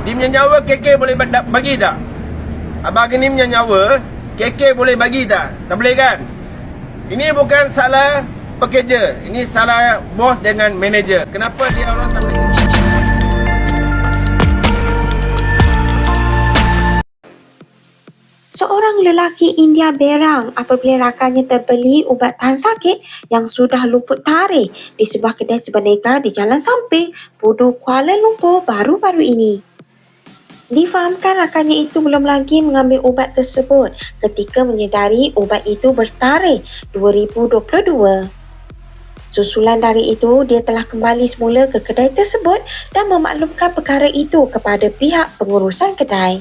Dia punya nyawa KK boleh ba- bagi tak? Abang ni punya nyawa KK boleh bagi tak? Tak boleh kan? Ini bukan salah pekerja. Ini salah bos dengan manager. Kenapa dia orang tak. Seorang lelaki India berang apabila rakannya terbeli ubat tahan sakit yang sudah luput tarikh di sebuah kedai sebenarnya di Jalan Samping, Pudu, Kuala Lumpur baru-baru ini. Difahamkan rakannya itu belum lagi mengambil ubat tersebut ketika menyedari ubat itu bertarikh 2022. Susulan dari itu, dia telah kembali semula ke kedai tersebut dan memaklumkan perkara itu kepada pihak pengurusan kedai.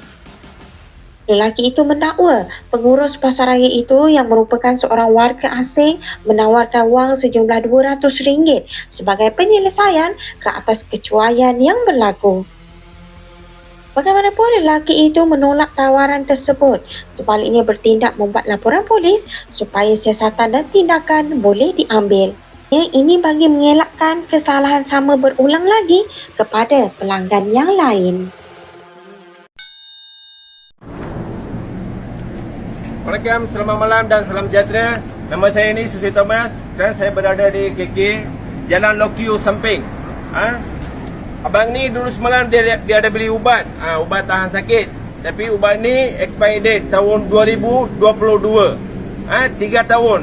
Lelaki itu mendakwa pengurus pasaraya itu yang merupakan seorang warga asing menawarkan wang sejumlah RM200 sebagai penyelesaian ke atas kecuaian yang berlaku. Bagaimanapun lelaki itu menolak tawaran tersebut sebaliknya bertindak membuat laporan polis supaya siasatan dan tindakan boleh diambil. Ini bagi mengelakkan kesalahan sama berulang lagi kepada pelanggan yang lain. Assalamualaikum, selamat malam dan salam sejahtera. Nama saya ni Susi Thomas dan saya berada di KK Jalan Lokyu Samping. Ha? Abang ni dulu semalam dia dia ada beli ubat, ha, ubat tahan sakit. Tapi ubat ni expired date tahun 2022. Ha, 3 tahun.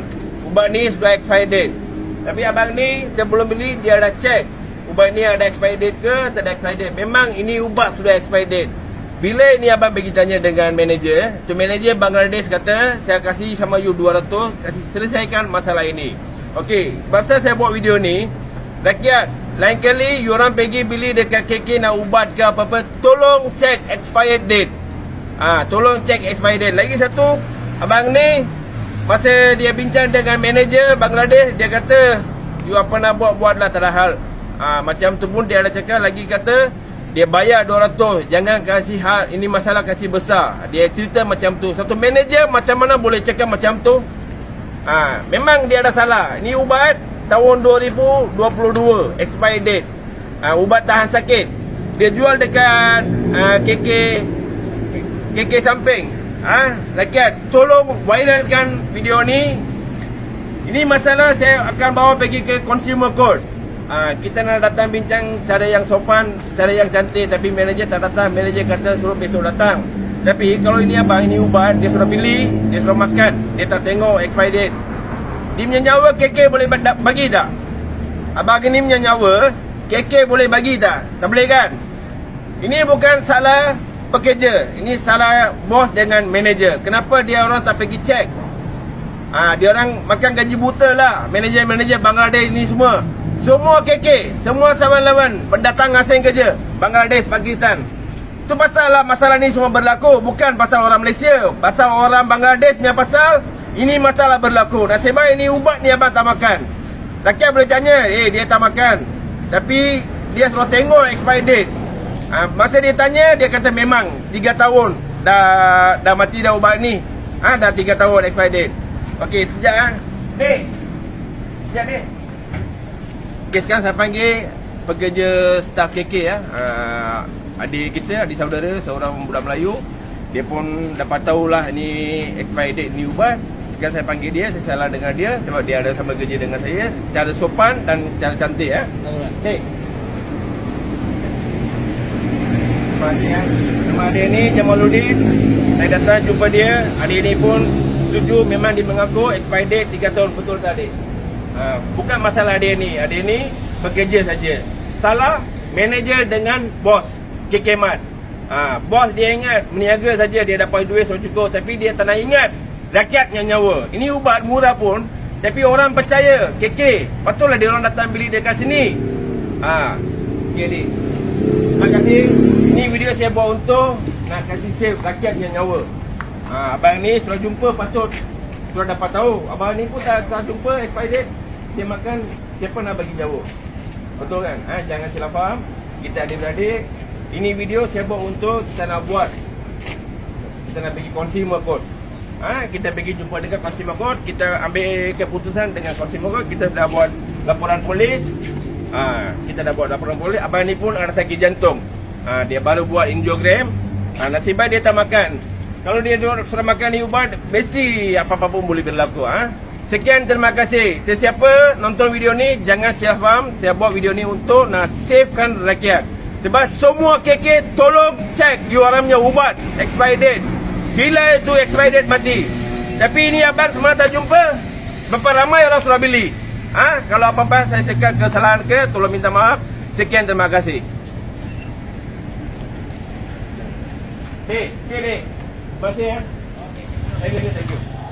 Ubat ni sudah expired date. Tapi abang ni sebelum beli dia dah check ubat ni ada expired date ke tak ada expired date. Memang ini ubat sudah expired date. Bila ni abang pergi tanya dengan manager, eh, tu manager Bangladesh kata, saya kasih sama you 200, kasih selesaikan masalah ini. Okey, sebab saya buat video ni, rakyat, lain kali you orang pergi beli dekat KK nak ubat ke apa-apa, tolong check expired date. Ah, ha, tolong check expired date. Lagi satu, abang ni masa dia bincang dengan manager Bangladesh, dia kata, you apa nak buat-buat lah tak ada hal. Ah, ha, macam tu pun dia ada cakap lagi kata, dia bayar 200 Jangan kasih hal Ini masalah kasih besar Dia cerita macam tu Satu manager macam mana boleh cakap macam tu ha, Memang dia ada salah Ini ubat Tahun 2022 Expired date. Ha, Ubat tahan sakit. Dia jual dekat ha, KK KK samping. Ha, Rakyat Tolong viralkan video ni. Ini masalah saya akan bawa pergi ke consumer court. Ha, kita nak datang bincang cara yang sopan, cara yang cantik tapi manager tak datang. Manager kata suruh besok datang. Tapi kalau ini abang ini ubat, dia suruh beli, dia suruh makan, dia tak tengok expiry date. Dia punya nyawa KK boleh bagi tak? Abang ini punya nyawa KK boleh bagi tak? Tak boleh kan? Ini bukan salah pekerja. Ini salah bos dengan manager. Kenapa dia orang tak pergi check? Ha, dia orang makan gaji buta lah. Manager-manager Bangladesh ni semua. Semua KK, semua sahabat-lawan pendatang asing kerja Bangladesh, Pakistan. Tu pasal lah masalah ni semua berlaku, bukan pasal orang Malaysia, pasal orang Bangladesh punya pasal ini masalah berlaku. Nasib baik ini ubat ni abang tak makan. Rakyat boleh tanya, eh dia tak makan. Tapi dia suruh tengok expiry date. Ha, masa dia tanya, dia kata memang 3 tahun dah dah mati dah ubat ni. Ha, dah 3 tahun expiry date. Okey, sekejap ah. Ha. Ni. Sekejap ni. Okay, sekarang saya panggil pekerja staff KK ya. Uh, adik kita, adik saudara, seorang budak Melayu. Dia pun dapat tahulah ni expiry date ni ubat. Sekarang saya panggil dia, saya salah dengan dia sebab dia ada sama kerja dengan saya secara sopan dan cara cantik ya. Okey. Terima kasih ya. Nama adik ni Jamaluddin. Saya datang jumpa dia. Adik ni pun setuju memang dia mengaku expiry date 3 tahun betul tak adik? Ha, bukan masalah dia ni. Dia ni bekerja saja. Salah manager dengan bos KK Mat. Ha, bos dia ingat meniaga saja dia dapat duit so cukup tapi dia tak nak ingat rakyatnya nyawa. Ini ubat murah pun tapi orang percaya KK. Patutlah dia orang datang beli dekat sini. Ha. Okay, ni. Terima kasih. Ini video saya buat untuk nak kasih save rakyatnya nyawa. Ha, abang ni sudah jumpa patut sudah dapat tahu. Abang ni pun tak, tak jumpa expired date dia makan siapa nak bagi nyawa betul kan ha? jangan silap faham kita adik-beradik ini video saya buat untuk kita nak buat kita nak pergi consumer court ha? kita pergi jumpa dengan consumer court kita ambil keputusan dengan consumer kita dah buat laporan polis. Ha? kita dah buat laporan polis. Abang ni pun ada sakit jantung. Ha, Dia baru buat angiogram. Ha, Nasib baik dia tak makan. Kalau dia sudah makan ni ubat Mesti apa-apa pun boleh berlaku ha? Sekian terima kasih. Sesiapa nonton video ni Jangan silap faham. Saya buat video ni untuk nak savekan rakyat. Sebab semua KK Tolong cek URM nya ubat Expired date Bila itu expired date mati Tapi ini abang semua tak jumpa Berapa ramai orang sudah beli ha? Kalau apa-apa saya sekat kesalahan ke Tolong minta maaf Sekian terima kasih hei, hei. Terima kasih ya. Thank you, thank you.